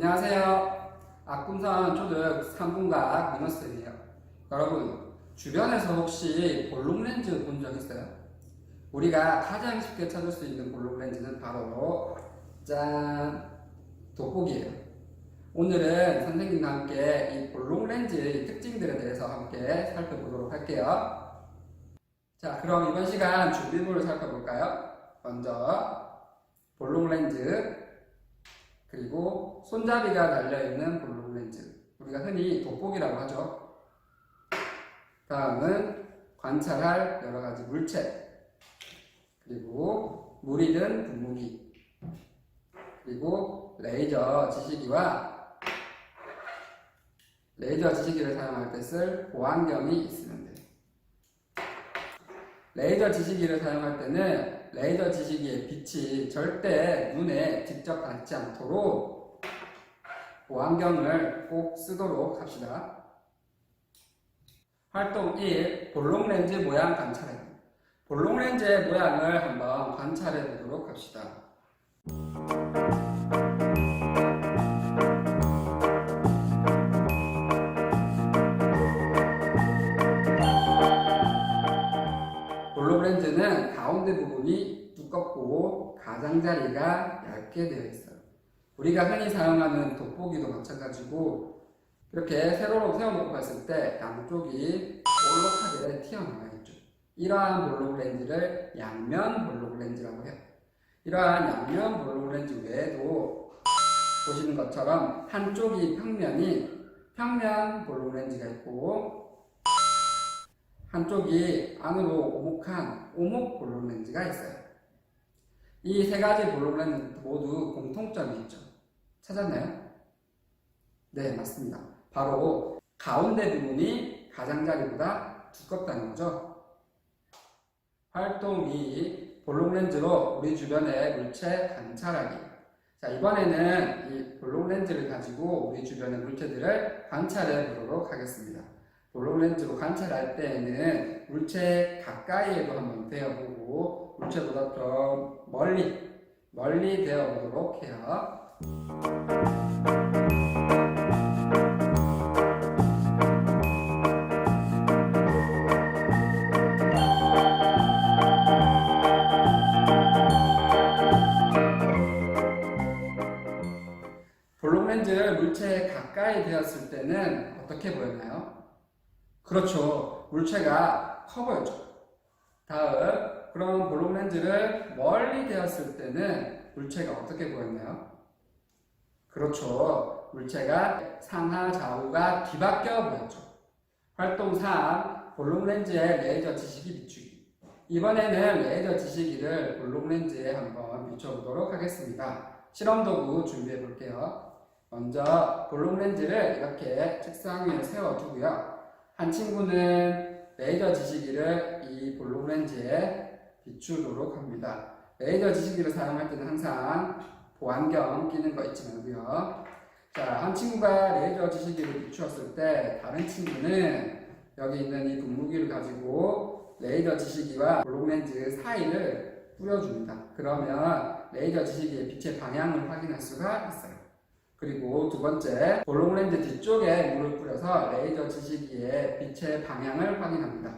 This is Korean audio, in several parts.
안녕하세요. 악군산 초등 3분각 민호쌤이에요. 여러분, 주변에서 혹시 볼록 렌즈 본 적 있어요? 우리가 가장 쉽게 찾을 수 있는 볼록 렌즈는 바로 짠! 돋보기예요. 오늘은 선생님과 함께 이 볼록 렌즈의 특징들에 대해서 함께 살펴보도록 할게요. 자, 그럼 이번 시간 준비물을 살펴볼까요? 먼저 볼록 렌즈, 그리고 손잡이가 달려있는 볼록 렌즈. 우리가 흔히 돋보기라고 하죠. 다음은 관찰할 여러 가지 물체. 그리고 물이 든 분무기. 그리고 레이저 지시기와 레이저 지시기를 사용할 때 쓸 보안경이 돼요. 레이저 지시기를 사용할 때는 레이저 지시기의 빛이 절대 눈에 직접 닿지 않도록 보안경을 꼭 쓰도록 합시다. 활동 1. 볼록 렌즈 모양 관찰해. 볼록 렌즈의 모양을 한번 관찰해 보도록 합시다. 가운데 부분이 두껍고 가장자리가 얇게 되어 있어요. 우리가 흔히 사용하는 돋보기도 마찬가지고 이렇게 세로로 세워놓고 봤을 때 양쪽이 볼록하게 튀어나와 있죠. 이러한 볼록 렌즈를 양면 볼록 렌즈라고 해요. 이러한 양면 볼록 렌즈 외에도 보시는 것처럼 한쪽이 평면이 평면 볼록 렌즈가 있고 한쪽이 안으로 오목한 오목 볼록 렌즈가 있어요. 이 세 가지 볼록 렌즈 모두 공통점이 있죠. 찾았나요? 네, 맞습니다. 바로 가운데 부분이 가장자리보다 두껍다는 거죠. 활동 2. 볼록 렌즈로 우리 주변의 물체 관찰하기. 자, 이번에는 이 볼록 렌즈를 가지고 우리 주변의 물체들을 관찰해 보도록 하겠습니다. 볼록 렌즈로 관찰할 때에는 물체 가까이에도 한번 대어보고 물체보다 좀 멀리 멀리 대어보도록 해요. 볼록 렌즈 물체에 가까이 되었을 때는 어떻게 보였나요? 그렇죠. 물체가 커 보였죠. 다음, 그럼 볼록 렌즈를 멀리 대었을 때는 물체가 어떻게 보였나요? 그렇죠. 물체가 상하 좌우가 뒤바뀌어 보였죠. 활동 3, 볼록 렌즈의 레이저 지시기 비추기. 이번에는 레이저 지시기를 볼록 렌즈에 한번 비춰보도록 하겠습니다. 실험 도구 준비해 볼게요. 먼저 볼록 렌즈를 이렇게 책상 위에 세워두고요. 한 친구는 레이저 지시기를 이 볼록 렌즈에 비추도록 합니다. 레이저 지시기를 사용할 때는 항상 보안경 끼는 거 잊지 말고요. 자, 한 친구가 레이저 지시기를 비추었을 때 다른 친구는 여기 있는 이 분무기를 가지고 레이저 지시기와 볼록 렌즈 사이를 뿌려줍니다. 그러면 레이저 지시기의 빛의 방향을 확인할 수가 있어요. 그리고 두 번째, 볼록 렌즈 뒤쪽에 물을 뿌려서 레이저 지시기의 빛의 방향을 확인합니다.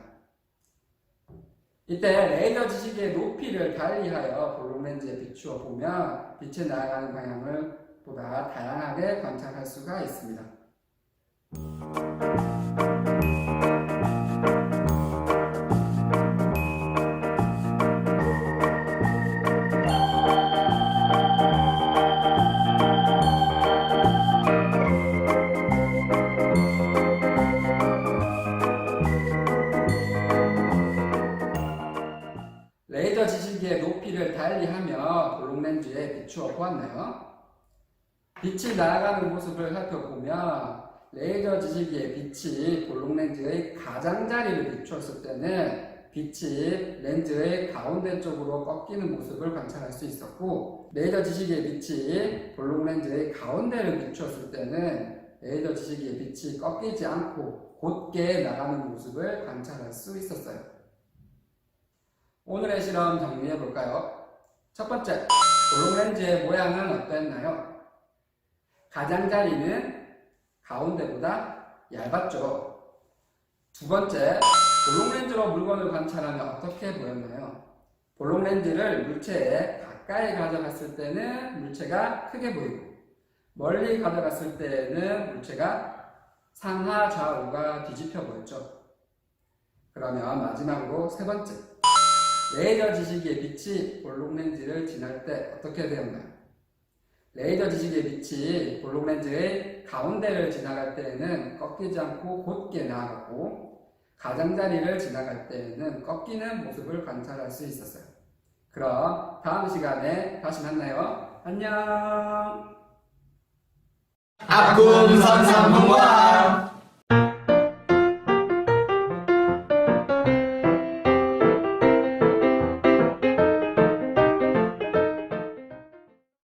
이때 레이저 지시기의 높이를 달리하여 볼록 렌즈에 비추어 보면 빛이 날아가는 방향을 보다 다양하게 관찰할 수가 있습니다. 지시기의 높이를 달리하며 볼록 렌즈에 비추어 보았나요? 빛이 날아가는 모습을 살펴보면 레이저 지시기의 빛이 볼록 렌즈의 가장자리를 비추었을 때는 빛이 렌즈의 가운데 쪽으로 꺾이는 모습을 관찰할 수 있었고 레이저 지시기의 빛이 볼록 렌즈의 가운데를 비추었을 때는 레이저 지시기의 빛이 꺾이지 않고 곧게 나가는 모습을 관찰할 수 있었어요. 오늘의 실험 정리해 볼까요? 첫 번째, 볼록 렌즈의 모양은 어땠나요? 가장자리는 가운데보다 얇았죠. 두 번째, 볼록렌즈로 물건을 관찰하면 어떻게 보였나요? 볼록렌즈를 물체에 가까이 가져갔을 때는 물체가 크게 보이고 멀리 가져갔을 때는 물체가 상하 좌우가 뒤집혀 보였죠. 그러면 마지막으로 세 번째, 레이저 지시기의 빛이 볼록렌즈를 지날 때 어떻게 되었나요? 레이저 지시기의 빛이 볼록렌즈의 가운데를 지나갈 때에는 꺾이지 않고 곧게 나아가고 가장자리를 지나갈 때에는 꺾이는 모습을 관찰할 수 있었어요. 그럼 다음 시간에 다시 만나요. 안녕! 아꿈 선상문화